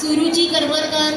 सुरुची करमरकर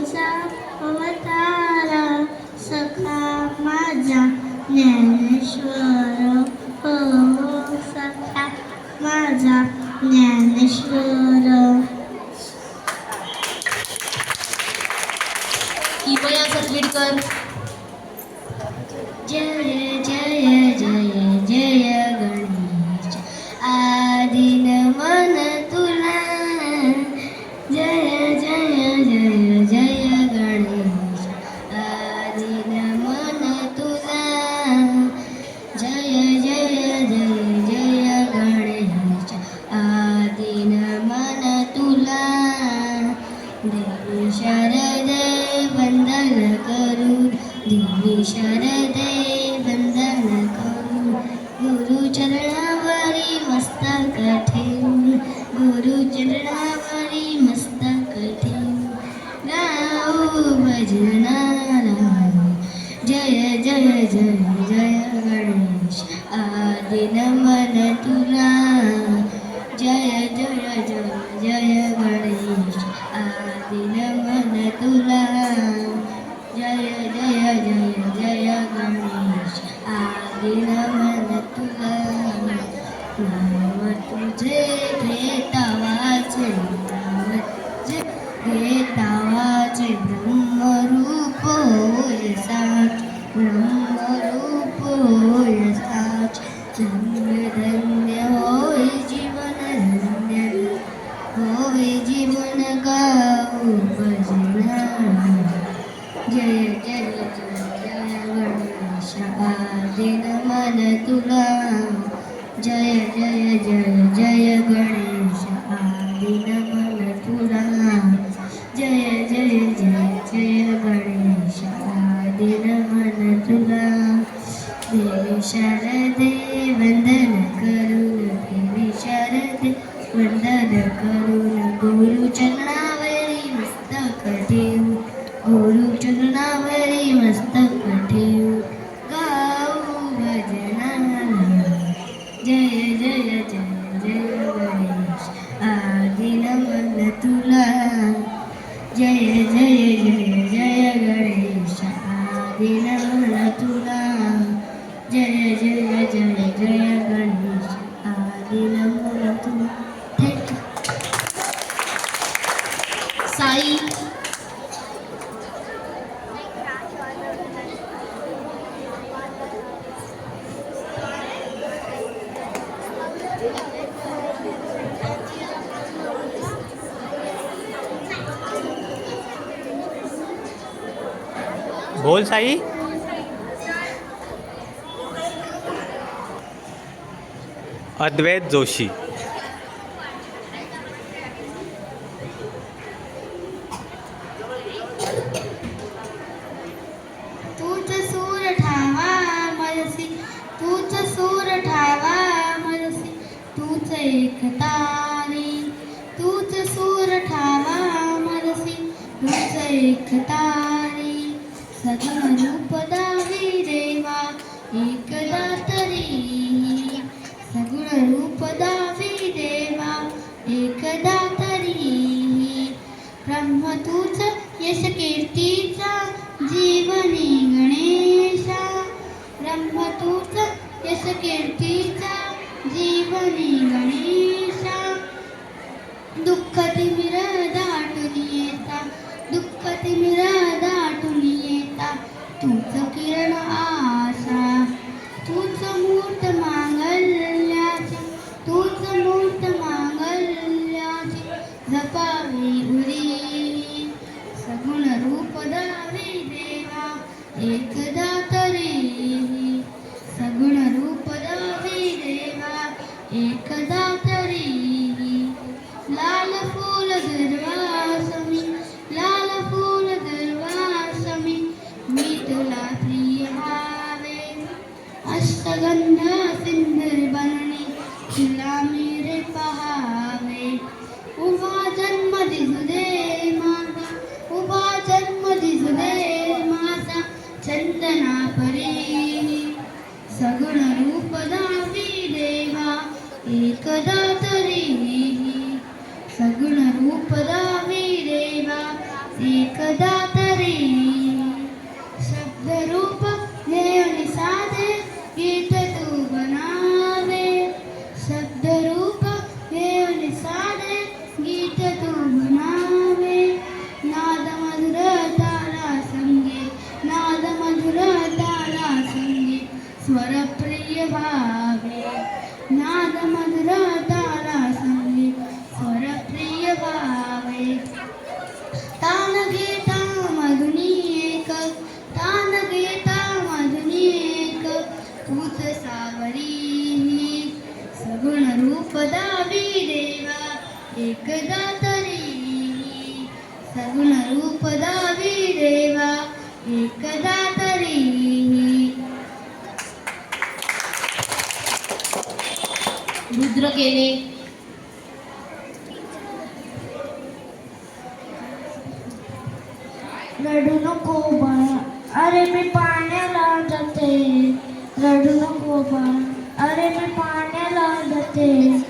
विष्णूचा अवतार सखा माझा ज्ञानेश्वर. हो सखा माझा ज्ञानेश्वर. किमया सतविडकर जय जय तुला देवी शारदे वंदन करू देवी शारदे वंदन करू। गुरु चरणावरी मस्तक ठेवून गुरु चरणावरी मस्तक ठेवून गाऊ भजनाला जय जय जय जय गणेश आदिन मन साच ब्रह्मरूप होय साच धन्य धन्य होय जीवन धन्य होय जीवन गाऊ भजना जय जय जय जय गणेश आदिन मन तुला जय जय जय जय गणेश जय जय जय जय गणेश आदिन मन साई. बोल साई. अद्वैत जोशी. तूच सूर ठावा मनसी तूच सूर ठावा मनसी तूच एकतारी तूच सूर ठावा मनसी तूच एकतारी सगुण रूप ब्रह्म तूच यश कीर्तीचा जीवनी गणेशा. ब्रह्म तूच यश कीर्तीचा जीवनी गणेशा. दुःख तिमिर दाटून येता दुःख तिमिर दाटून येता तूच किरण आशा तूच मूर्त मा एकदा तरी सगुण रूप दावी देवा एकदा तरी रुद्र केले. रडू नको बाळा. अरे मी पाण्याला जाते. रडू नको बाळा. अरे मी पाण्याला जाते.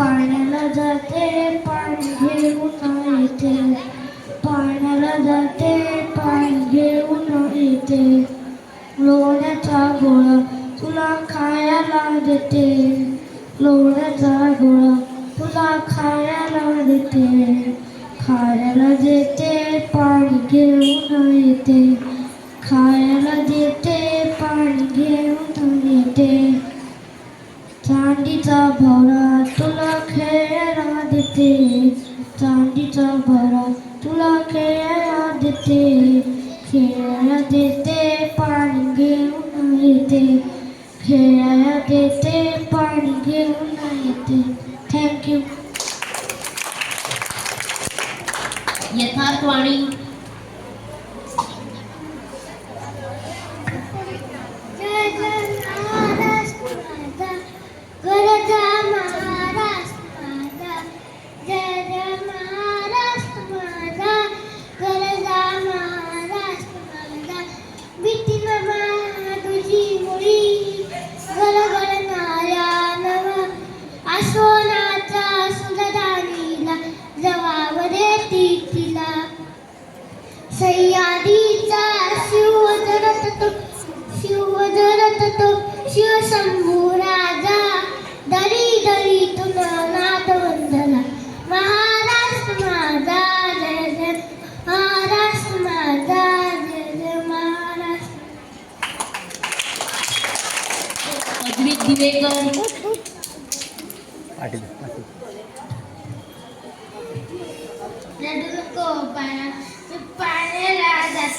पाण्याला जाते पाणी घेऊन येते पाण्याला जाते पाणी घेऊन येते लोण्याचा गोळा तुला खायला देते. लोण्याचा गोळा तुला खायला देते. खायला देते पाणी घेऊन येते खायला देते पाणी घेऊन येते चांदीचा भवरा तुला खेळायला देते. चांदीचा भवरा तुला खेळायला देते. खेळायला देते, पाणी घेऊन येते. खेळायला देते, पाणी घेऊन येते. थँक्यू यथार्थ सह्याद्रीचा शिव जरत तो शिव जरत तो शिवशंभू राजा दरी दरी तुला नाथ वंदना. महाराष्ट्र माझा जय जय महाराष्ट्र माझा जय जय महाराष्ट्र. अद्वित दिवेकर.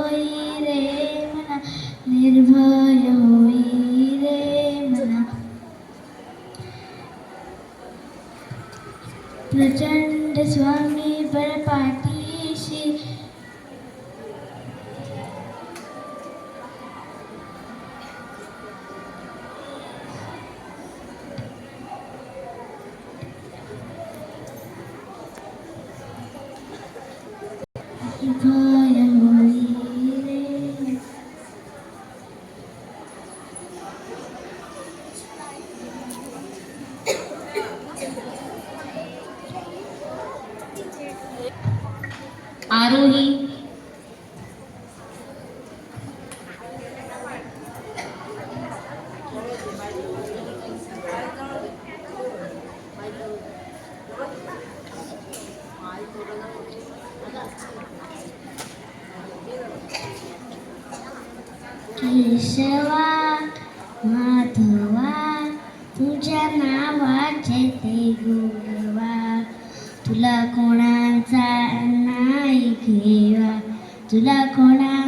होई रे मना निर्भय होई रे मना. प्रचंड स्वामी केशवा माधवा तुझ्या नावाचे ते गोडवा तुला कोणाचा नाही घेवा तुला कोणा